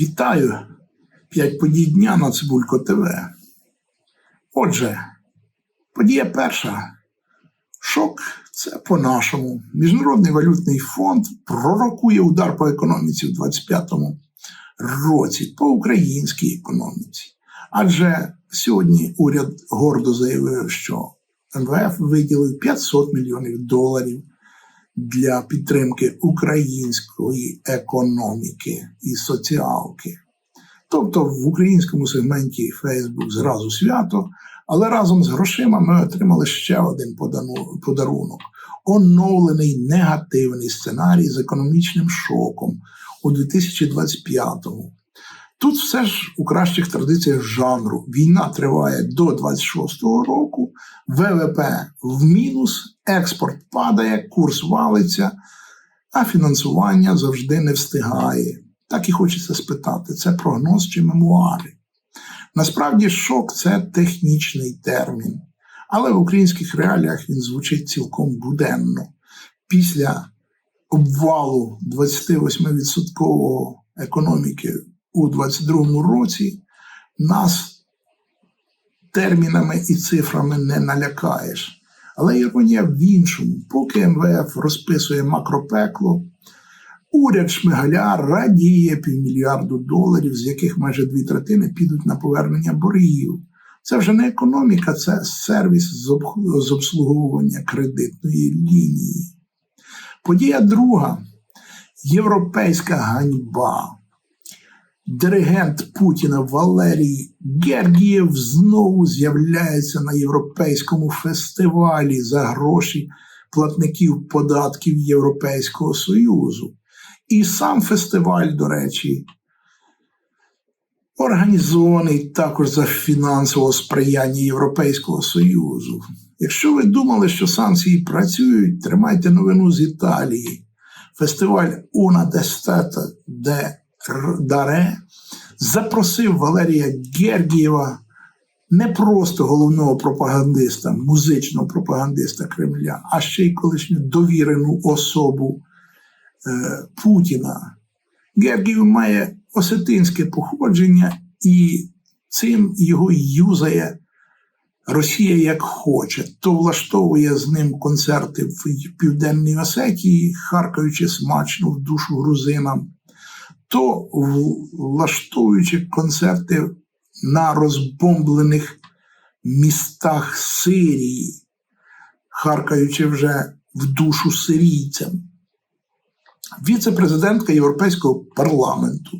Вітаю! П'ять подій дня на Цибулько ТВ. Отже, подія перша. Шок це по-нашому. Міжнародний валютний фонд пророкує удар по економіці в 25-му році, по українській економіці. Адже сьогодні уряд гордо заявив, що МВФ виділив 500 мільйонів доларів для підтримки української економіки і соціалки. Тобто в українському сегменті Facebook зразу свято, але разом з грошима ми отримали ще один подарунок оновлений негативний сценарій з економічним шоком у 2025-му. Тут все ж у кращих традиціях жанру. Війна триває до 26-го року, ВВП в мінус, експорт падає, курс валиться, а фінансування завжди не встигає. Так і хочеться спитати: це прогноз чи мемуари? Насправді, шок це технічний термін, але в українських реаліях він звучить цілком буденно. Після обвалу 28% економіки у 2022 році нас термінами і цифрами не налякаєш. Але іронія в іншому, поки МВФ розписує макропекло, уряд Шмигаля радіє півмільярду доларів, з яких майже дві третини підуть на повернення боргів. Це вже не економіка, це сервіс з обслуговування кредитної лінії. Подія друга європейська ганьба. Диригент Путіна Валерій Гергієв знову з'являється на європейському фестивалі за гроші платників податків Європейського Союзу. І сам фестиваль, до речі, організований також за фінансового сприяння Європейського Союзу. Якщо ви думали, що санкції працюють, тримайте новину з Італії. Фестиваль Una d'Estate de Даре запросив Валерія Гергієва не просто головного пропагандиста, музичного пропагандиста Кремля, а ще й колишню довірену особу е, Путіна. Гергієв має осетинське походження, і цим його юзає Росія як хоче, то влаштовує з ним концерти в Південній Осетії, харкаючи смачно в душу грузинам, то в- влаштовуючи концерти на розбомблених містах Сирії, харкаючи вже в душу сирійцям. Віце-президентка Європейського парламенту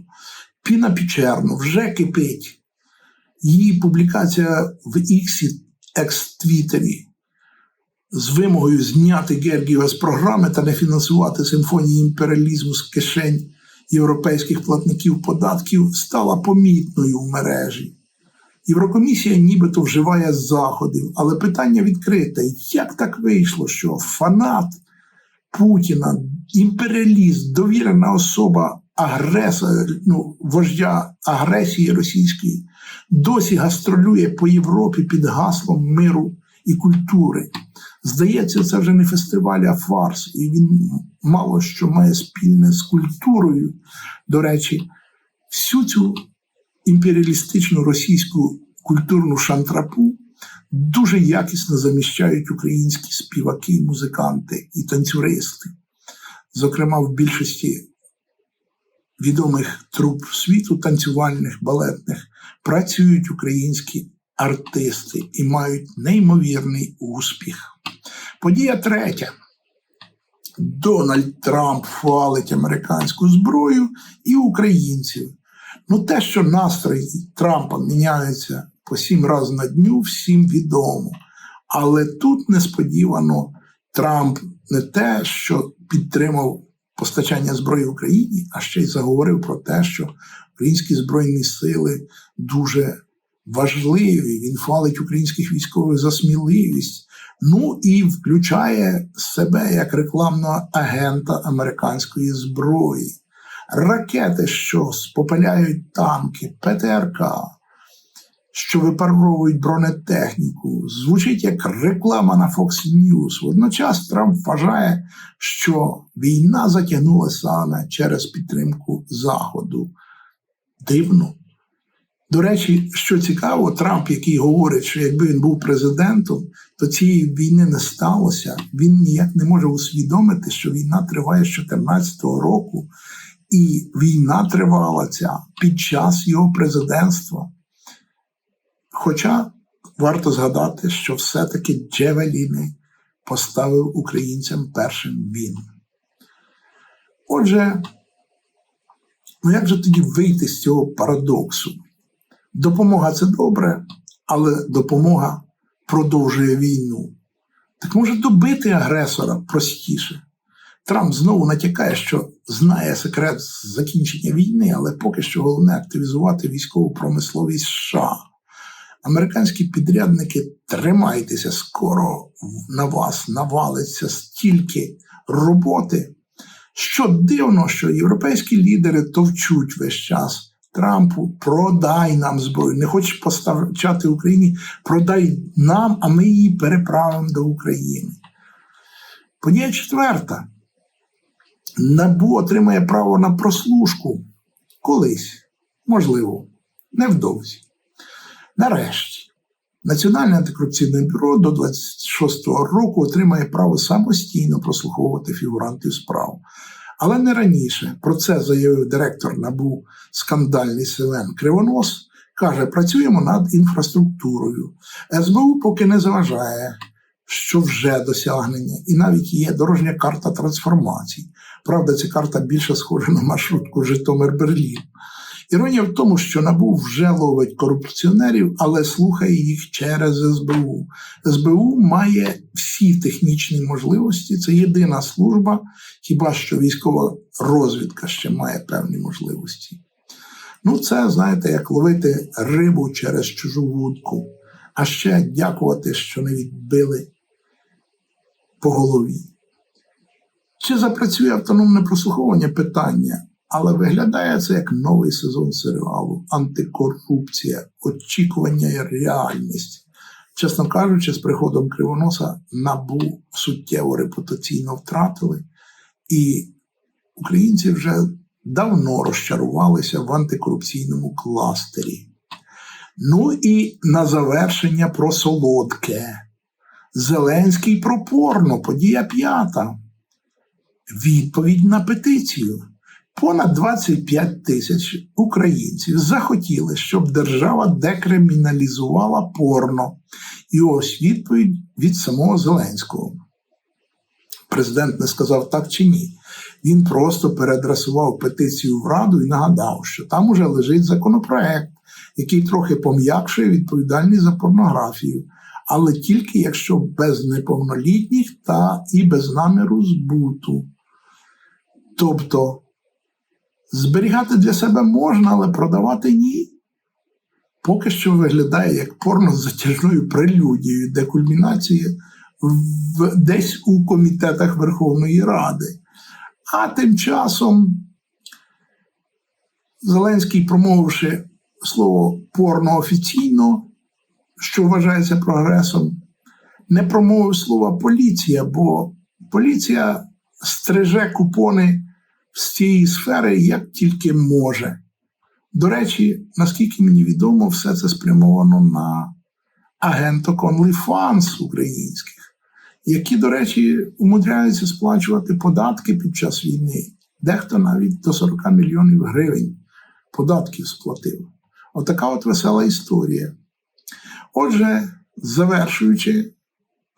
Піна Пічерно вже кипить. Її публікація в Іксі, екс-твіттері з вимогою зняти Гергієва з програми та не фінансувати симфонії імперіалізму з кишень європейських платників податків стала помітною в мережі. Єврокомісія нібито вживає заходів, але питання відкрите: як так вийшло, що фанат Путіна, імперіаліст, довірена особа агреса, ну, вождя агресії російської, досі гастролює по Європі під гаслом миру і культури. Здається, це вже не фестиваль, а фарс, і він мало що має спільне з культурою. До речі, всю цю імперіалістичну російську культурну шантрапу дуже якісно заміщають українські співаки, музиканти і танцюристи. Зокрема, в більшості відомих труп світу, танцювальних, балетних, працюють українські артисти і мають неймовірний успіх. Подія третя. Дональд Трамп хвалить американську зброю і українців. Ну, те, що настрої Трампа міняються по сім разів на дню, всім відомо. Але тут несподівано Трамп не те, що підтримав постачання зброї Україні, а ще й заговорив про те, що українські збройні сили дуже важливі. Він хвалить українських військових за сміливість. Ну і включає себе як рекламного агента американської зброї. Ракети, що спопиляють танки, ПТРК, що випаровують бронетехніку, звучить як реклама на Fox News. Водночас Трамп вважає, що війна затягнулася саме через підтримку Заходу. Дивно. До речі, що цікаво, Трамп, який говорить, що якби він був президентом, то цієї війни не сталося. Він ніяк не може усвідомити, що війна триває з 2014 року, і війна тривала ця під час його президентства. Хоча варто згадати, що все-таки Джевеліни поставив українцям першим він. Отже, ну як же тоді вийти з цього парадоксу? Допомога це добре, але допомога продовжує війну. Так може добити агресора простіше. Трамп знову натякає, що знає секрет закінчення війни, але поки що головне активізувати військову промисловість США. Американські підрядники, тримайтеся, скоро на вас навалиться стільки роботи. Що дивно, що європейські лідери товчуть весь час Трампу, продай нам зброю. Не хочеш поставчати Україні, продай нам, а ми її переправимо до України. Подія четверта. Набу отримає право на прослушку колись, можливо, невдовзі. Нарешті, Національне антикорупційне бюро до 26-го року отримає право самостійно прослуховувати фігурантів справ. Але не раніше. Про це заявив директор НАБУ скандальний Селен Кривонос. Каже, працюємо над інфраструктурою. СБУ поки не заважає, що вже досягнення, і навіть є дорожня карта трансформацій. Правда, ця карта більше схожа на маршрутку Житомир-Берлін. Іронія в тому, що НАБУ вже ловить корупціонерів, але слухає їх через СБУ. СБУ має всі технічні можливості. Це єдина служба, хіба що військова розвідка ще має певні можливості. Ну, це, знаєте, як ловити рибу через чужу вудку, а ще дякувати, що не відбили по голові. Чи запрацює автономне прослуховування питання? Але виглядає це як новий сезон серіалу антикорупція, очікування і реальність. Чесно кажучи, з приходом Кривоноса набу суттєво репутаційно втратили, і українці вже давно розчарувалися в антикорупційному кластері. Ну і на завершення про солодке. Зеленський про порно, подія п'ята. Відповідь на петицію. Понад 25 тисяч українців захотіли, щоб держава декриміналізувала порно. І ось відповідь від самого Зеленського. Президент не сказав так чи ні. Він просто переадресував петицію в Раду і нагадав, що там уже лежить законопроект, який трохи пом'якшує відповідальність за порнографію, але тільки якщо без неповнолітніх та і без наміру збуту. Тобто Зберігати для себе можна, але продавати ні. Поки що виглядає як порно з затяжною прелюдією, де кульмінація в, десь у комітетах Верховної Ради. А тим часом Зеленський, промовивши слово порно офіційно, що вважається прогресом, не промовив слова поліція, бо поліція стриже купони з цієї сфери як тільки може. До речі, наскільки мені відомо, все це спрямовано на агенток OnlyFans українських, які, до речі, умудряються сплачувати податки під час війни. Дехто навіть до 40 мільйонів гривень податків сплатив. Отака от весела історія. Отже, завершуючи,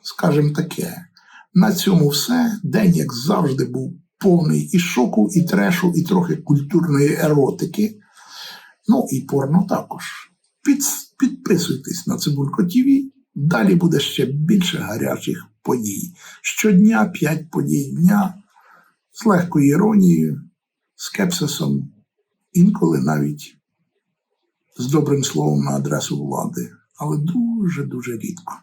скажімо таке, на цьому все. День, як завжди, був повний і шоку, і трешу, і трохи культурної еротики. Ну і порно також. Під, Підписуйтесь на Цибулько ТВ. Далі буде ще більше гарячих подій. Щодня п'ять подій дня з легкою іронією, скепсисом, інколи навіть з добрим словом на адресу влади, але дуже-дуже рідко.